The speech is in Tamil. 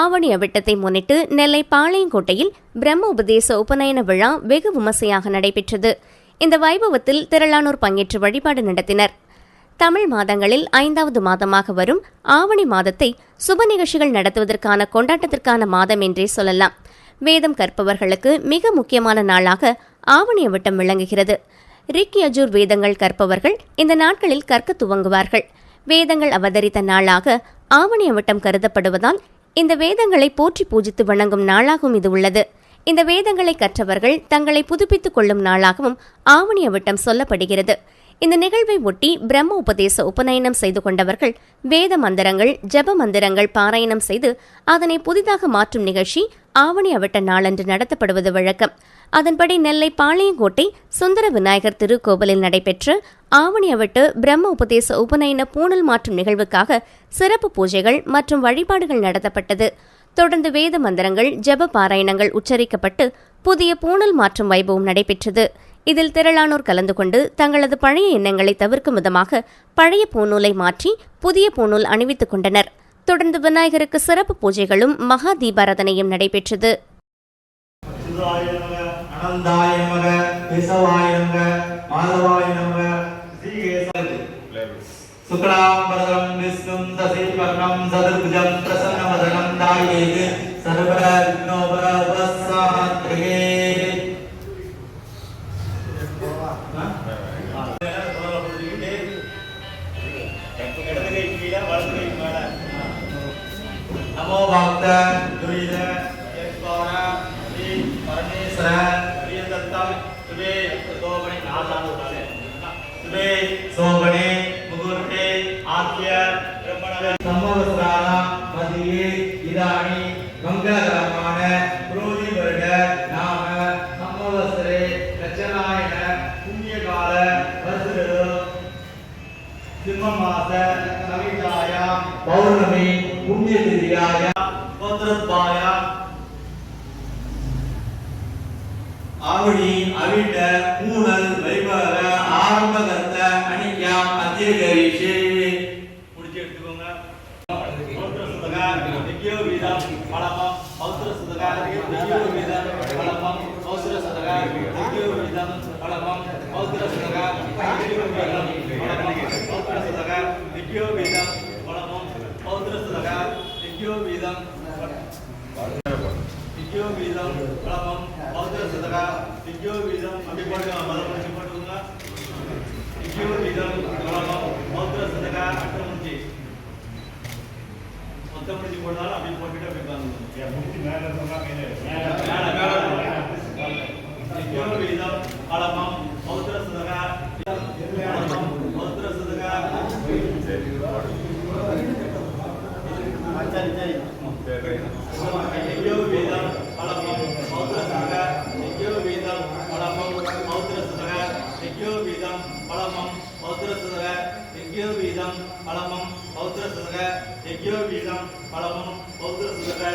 ஆவணி அவிட்டத்தை முன்னிட்டு நெல்லை பாளையங்கோட்டையில் பிரம்ம உபதேச உபநயன விழா வெகு விமர்சையாக நடைபெற்றது. இந்த வைபவத்தில் திரளானோர் பங்கேற்று வழிபாடு நடத்தினர். தமிழ் மாதங்களில் ஐந்தாவது மாதமாக வரும் ஆவணி மாதத்தை சுப நிகழ்ச்சிகள் நடத்துவதற்கான கொண்டாட்டத்திற்கான மாதம் என்றே சொல்லலாம். வேதம் கற்பவர்களுக்கு மிக முக்கியமான நாளாக ஆவணி அவிட்டம் விளங்குகிறது. ரிக் யஜூர் வேதங்கள் கற்பவர்கள் இந்த நாட்களில் கற்க துவங்குவார்கள். வேதங்கள் அவதரித்த நாளாக ஆவணி அவட்டம் கருதப்படுவதால் இந்த வேதங்களை போற்றி பூஜித்து வணங்கும் நாளாகவும் இது உள்ளது. இந்த வேதங்களை கற்றவர்கள் தங்களை புதுப்பித்துக் கொள்ளும் நாளாகவும் ஆவணி விட்டம் சொல்லப்படுகிறது. இந்த நிகழ்வை ஒட்டி பிரம்ம உபதேச உபநயனம் செய்து கொண்டவர்கள் வேத மந்திரங்கள் ஜெப மந்திரங்கள் பாராயணம் செய்து அதனை புதிதாக மாற்றும் நிகழ்ச்சி ஆவணி அவட்ட நாளன்று நடத்தப்படுவது வழக்கம். அதன்படி நெல்லை பாளையங்கோட்டை சுந்தர விநாயகர் திருக்கோவிலில் நடைபெற்ற ஆவணி அவட்டு பிரம்ம உபதேச உபநயன பூணல் மாற்றும் நிகழ்வுக்காக சிறப்பு பூஜைகள் மற்றும் வழிபாடுகள் நடத்தப்பட்டது. தொடர்ந்து வேத மந்திரங்கள் ஜெப பாராயணங்கள் உச்சரிக்கப்பட்டு புதிய பூணல் மாற்றும் வைபவம் நடைபெற்றது. இதில் திரளானோர் கலந்து கொண்டு தங்களது பழைய எண்ணங்களை தவிர்க்கும் விதமாக பழைய பூநூலை மாற்றி புதிய பூநூல் அணிவித்துக் கொண்டனர். தொடர்ந்து விநாயகருக்கு சிறப்பு பூஜைகளும் மகா தீபாராதனையும் நடைபெற்றது. சிவாய நமக கேசவாய நமக மாதவாய நமக शुक्लाम्बरदं विष्णुं दशैवर्णं सदर्भुजं प्रसन्नवदनं दायेत् सर्वदा विघ्नोपरापस्साहत्रिके नमो भक्त दुरिद यद्वारा श्री परमेश्वर பிரம்மண சம்மவஸ்ரான மதியே இதானி மங்களகரமான புரோதி வருட நாம சம்மவஸ்ரே லட்சணாயன புண்ணியகால வருஷரு சிம்ம மாச கவிதாய பௌர்ணமி புண்ணிய திதியாய கோத்திரத்வாய ஆவணி அவிட்ட பூனல் வைபவ ஆரம்பகர்த்த அணியாம் அத்தியகரிஷே. முடிச்சு எடுத்துக்கோங்க. பௌத்திர சுதகா நிக்கியோ வீதம் பலமம் பௌத்திர சுதகா நிக்கியோ வீதம் பலமம் பௌத்திர சுதகா நிக்கியோ வீதம் பலமம் பௌத்திர சுதகா நிக்கியோ வீதம் பலமம் பௌத்திர சுதகா நிக்கியோ வீதம் பலமம் பௌத்திர சுதகா நிக்கியோ வீதம் நிக்கியோ வீதம் பலமம் பௌத்திர சுதகா நிக்கியோ வீதம் அப்படி போட்டுக்கோங்க முதல்ல முடிச்சு போட்டுக்கோங்க நிக்கியோ வீதம் பலமம் பௌத்திர முடிச்சு போட்டாலும் அப்படி போட்டுட்டு அப்படி பாருங்க வீதம் பழமம் பௌத்திர சுதகா பழமம் பௌத்திர சுதகா சரி சரி எங்கேயோ வீதம் பழமம் பௌத்திர சுதகா எங்கேயோ வீதம் பழமம் பௌத்திர சுதகா எங்கேயோ வீதம் பழமம் பௌத்திர சுதகா எங்கேயோ வீதம் பலமும் பௌத்திர சுதகா எங்கேயோ வீதம் பௌத்திர சுதகா